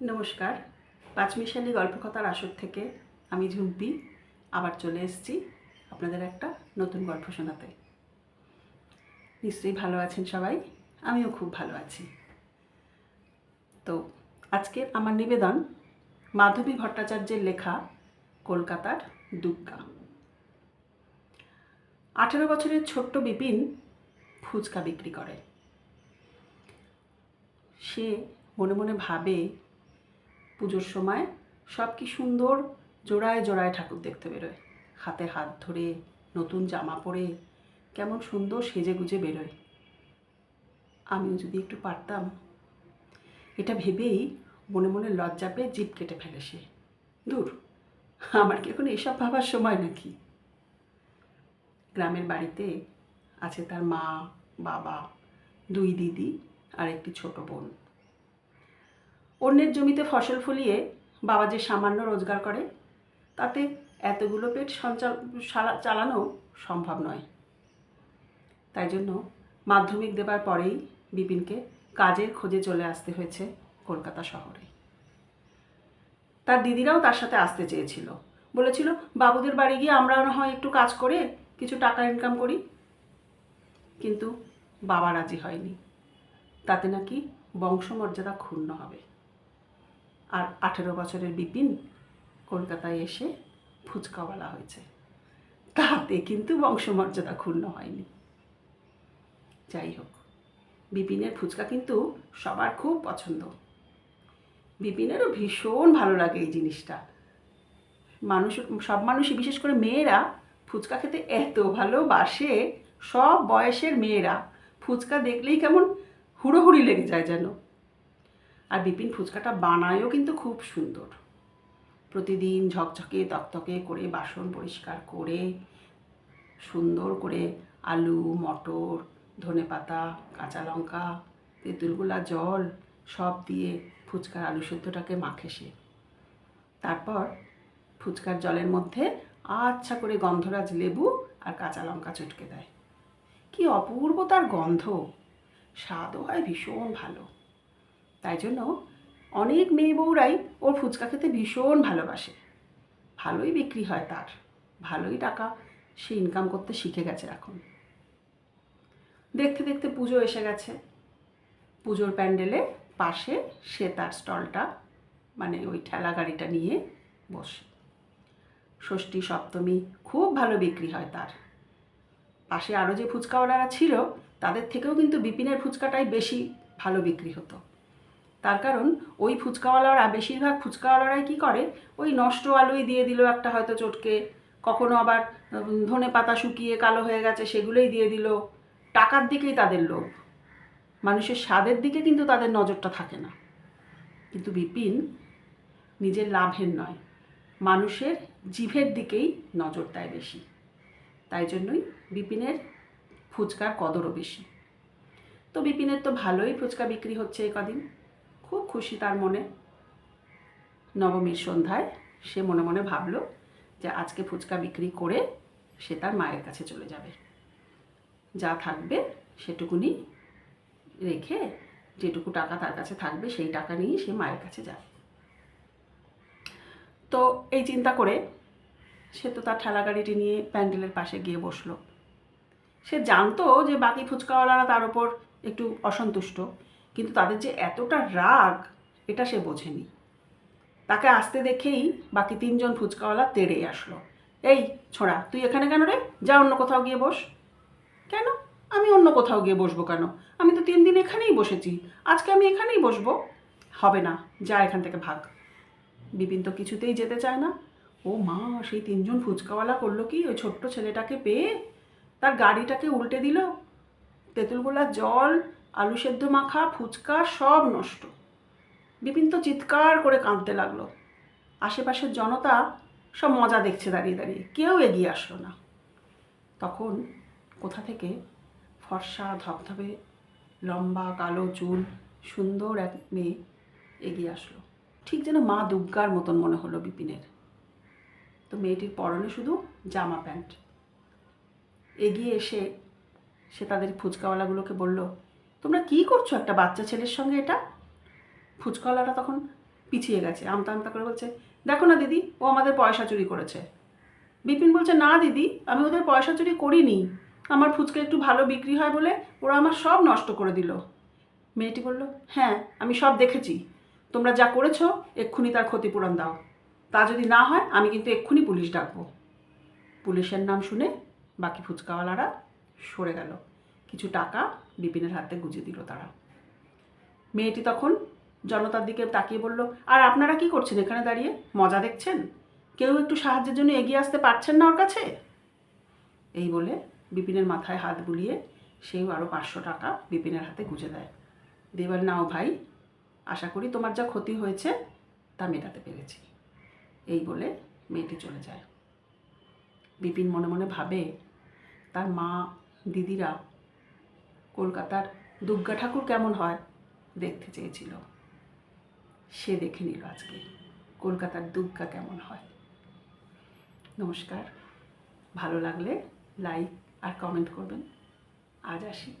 নমস্কার। পাঁচমিশালি গল্পকথার আসর থেকে আমি ঝুম্পি, আবার চলে এসেছি আপনাদের একটা নতুন গল্প শোনাতে। নিশ্চয়ই ভালো আছেন সবাই, আমিও খুব ভালো আছি। তো আজকে আমার নিবেদন মাধবী ভট্টাচার্যের লেখা কলকাতার দুগ্গা আঠেরো বছরের ছোট্ট বিপিন ফুচকা বিক্রি করে। সে মনে মনে ভাবে পুজোর সময় সব কি সুন্দর জোড়ায় জোড়ায় ঠাকুর দেখতে বেরোয়। হাতে হাত ধরে নতুন জামা পরে কেমন সুন্দর সেজে গুজে বেরোয়। আমিও যদি একটু পারতাম। এটা ভেবেই মনে মনে লজ্জা পেয়ে জিপ কেটে ফেলে সে। দূর, আমার কি এখন এসব ভাবার সময় নাকি? গ্রামের বাড়িতে আছে তার মা, বাবা, দুই দিদি আর একটি ছোট বোন। অন্যের জমিতে ফসল ফলিয়ে বাবা যে সামান্য রোজগার করে, তাতে এতগুলো পেট সঞ্চাল চালানো সম্ভব নয়। তাই জন্য মাধ্যমিক দেবার পরেই বিপিনকে কাজের খোঁজে চলে আসতে হয়েছে কলকাতা শহরে। তার দিদিরাও তার সাথে আসতে চেয়েছিল। বলেছিল, বাবুদের বাড়ি গিয়ে আমরা না হয় একটু কাজ করে কিছু টাকা ইনকাম করি। কিন্তু বাবা রাজি হয়নি। তাতে নাকি বংশমর্যাদা ক্ষুণ্ণ হবে। আর আঠেরো বছরের বিপিন কলকাতায় এসে ফুচকাওয়ালা হয়েছে। তাতে কিন্তু বংশমর্যাদা ক্ষুণ্ণ হয়নি। যাই হোক, বিপিনের ফুচকা কিন্তু সবার খুব পছন্দ। বিপিনেরও ভীষণ ভালো লাগে এই জিনিসটা। মানুষ, সব মানুষই, বিশেষ করে মেয়েরা, ফুচকা খেতে এত ভালোবাসে, সব বয়সের মেয়েরা, ফুচকা দেখলেই কেমন হুড়োহুড়ি লেগে যায় যেন। আর বিপিন ফুচকাটা বানায়ও কিন্তু খুব সুন্দর। প্রতিদিন ঝকঝকে, তকতকে করে বাসন পরিষ্কার করে, সুন্দর করে আলু, মটর ধনেপাতা কাঁচা লঙ্কা, তেঁতুলগুলা, জল সব দিয়ে ফুচকার আলু সেদ্ধটাকে মাখে সে। তারপর ফুচকার জলের মধ্যে আচ্ছা করে গন্ধরাজ লেবু আর কাঁচা লঙ্কা চটকে দেয়। কি অপূর্ব তার গন্ধ! স্বাদও হয় ভীষণ ভালো। তাই জন্য অনেক মেয়ে বউরাই ওর ফুচকা খেতে ভীষণ ভালোবাসে। ভালোই বিক্রি হয় তার, ভালোই টাকা সে ইনকাম করতে শিখে গেছে এখন। দেখতে দেখতে পুজো এসে গেছে। পুজোর প্যান্ডেলে পাশে সে তার স্টলটা মানে ওই ঠেলা গাড়িটা নিয়ে বসে। ষষ্ঠী, সপ্তমী খুব ভালো বিক্রি হয় তার। পাশে আরও যে ফুচকাওয়ালারা ছিল, তাদের থেকেও কিন্তু বিপিনের ফুচকাটাই বেশি ভালো বিক্রি হতো। তার কারণ ওই ফুচকাওয়ালারা, বেশিরভাগ ফুচকাওয়ালারাই কী করে? ওই নষ্ট আলুই দিয়ে দিল একটা হয়তো চটকে, কখনো আবার ধনে পাতা শুকিয়ে কালো হয়ে গেছে সেগুলোই দিয়ে দিল। টাকার দিকেই তাদের লোভ। মানুষের স্বাদের দিকে কিন্তু তাদের নজরটা থাকে না। কিন্তু বিপিন নিজের লাভের নয়, মানুষের জিভের দিকেই নজর দেয় বেশি। তাই জন্যই বিপিনের ফুচকার কদরও বেশি। তো বিপিনের তো ভালোই ফুচকা বিক্রি হচ্ছে এ কদিন। খুব খুশি তার মনে। নবমীর সন্ধ্যায় সে মনে মনে ভাবলো যে আজকে ফুচকা বিক্রি করে সে তার মায়ের কাছে চলে যাবে। যা থাকবে সেটুকুনি রেখে যেটুকু টাকা তার কাছে থাকবে সেই টাকা নিয়েই সে মায়ের কাছে যাবে তো এই চিন্তা করে সে তো তার ঠেলা গাড়িটি নিয়ে প্যান্ডেলের পাশে গিয়ে বসল। সে জানতো যে বাকি ফুচকাওয়ালারা তার ওপর একটু অসন্তুষ্ট। কিন্তু তাদের যে এতটা রাগ, এটা সে বোঝেনি। তাকে আসতে দেখেই বাকি তিনজন ফুচকাওয়ালা তেড়ে আসলো। এই, ছোড়া, তুই এখানে কেন রে? যা অন্য কোথাও গিয়ে বস। কেন? আমি অন্য কোথাও গিয়ে বসবো কেন? আমি তো তিন দিন এখানেই বসেছি। আজকে আমি এখানেই বসবো? হবে না, যা এখান থেকে ভাগ। বিপিন তো কিছুতেই যেতে চায় না। ও মা, সেই তিনজন ফুচকাওয়ালা করল কি? ওই ছোট্ট ছেলেটাকে পেয়ে তার গাড়িটাকে উল্টে দিল? তেঁতুলগোলার জল আলু সেদ্ধ মাখা, ফুচকা সব নষ্ট। বিপিন তো চিৎকার করে কাঁদতে লাগল। আশেপাশের জনতা সব মজা দেখছে দাঁড়িয়ে দাঁড়িয়ে। কেউ এগিয়ে আসলো না। তখন কোথা থেকে ফর্সা ধবধবে লম্বা, কালো চুল, সুন্দর এক মেয়ে এগিয়ে আসলো। ঠিক যেন মা দুর্গার মতন মনে হলো বিপিনের। তো মেয়েটির পরনে শুধু জামা প্যান্ট। এগিয়ে এসে সে তাদের ফুচকাওয়ালাগুলোকে বলল তোমরা কি করছ একটা বাচ্চা ছেলের সঙ্গে এটা? ফুচকাওয়ালারা তখন পিছিয়ে গেছে, আমতা আমতা করে বলছে, দেখো না দিদি, ও আমাদের পয়সা চুরি করেছে। বিপিন বলছে, না দিদি, আমি ওদের পয়সা চুরি করিনি। আমার ফুচকা একটু ভালো বিক্রি হয় বলে ওরা আমার সব নষ্ট করে দিল। মেয়েটি বলল হ্যাঁ আমি সব দেখেছি। তোমরা যা করেছ, এক্ষুনি তার ক্ষতিপূরণ দাও। তা যদি না হয়, আমি কিন্তু এক্ষুনি পুলিশ ডাকবো। পুলিশের নাম শুনে বাকি ফুচকাওয়ালারা সরে গেল। কিছু টাকা বিপিনের হাতে গুঁজে দিল তারা। মেয়েটি তখন জনতার দিকে তাকিয়ে বলল, আর আপনারা কি করছেন এখানে দাঁড়িয়ে? মজা দেখছেন? কেউ একটু সাহায্যের জন্য এগিয়ে আসতে পারছেন না ওর কাছে? এই বলে বিপিনের মাথায় হাত বুলিয়ে সেও আরও পাঁচশো টাকা বিপিনের হাতে গুজে দেয়। বলে নাও ভাই, আশা করি তোমার যা ক্ষতি হয়েছে তা মেটাতে পেরেছি। এই বলে মেয়েটি চলে যায়। বিপিন মনে মনে ভাবে, তার মা, দিদিরা কলকাতার দুর্গা ঠাকুর কেমন হয় দেখতে চেয়েছিল। সে দেখে নিল আজকে কলকাতার দুর্গা কেমন হয়। নমস্কার, ভালো লাগলে লাইক আর কমেন্ট করবেন। আজ আসি।